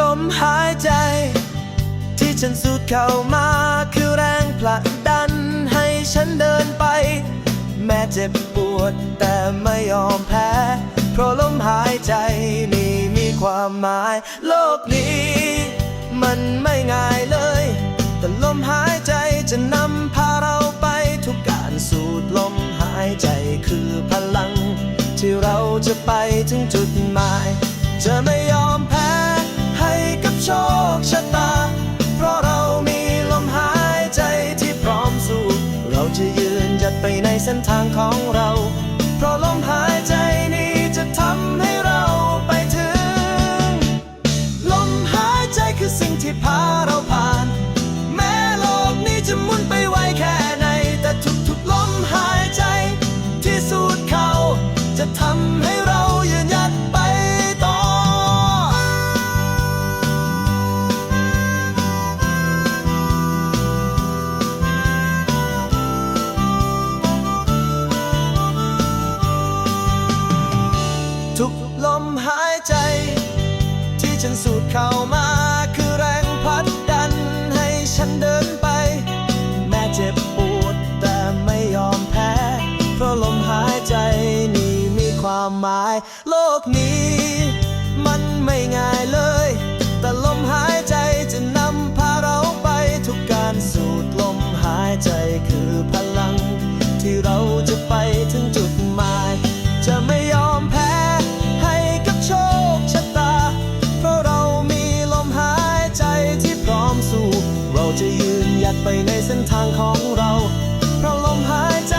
ลมหายใจ ที่ฉันสูดเข้ามาคือแรงผลักดันให้ฉันเดินไป แม้เจ็บปวดแต่ไม่ยอมแพ้ เพราะลมหายใจนี่มีความหมาย โลกนี้ มันไม่ง่ายเลย แต่ลมหายใจจะนำพาเราไปทุกการสูดลมหายใจคือพลัง ที่เราจะไปถึงจุดหมาย จะไม่ยอม ทางของ ทุกลมหายใจ ที่ฉันสูดเข้ามาคือแรงพัดดันให้ฉันเดินไป แม้เจ็บปวดแต่ไม่ยอมแพ้ เพราะลมหายใจนี่มีความหมาย โลกนี้ มันไม่ง่ายเลย เราจะยืนหยัดไปในเส้นทางของเรา เพราะลมหายใจ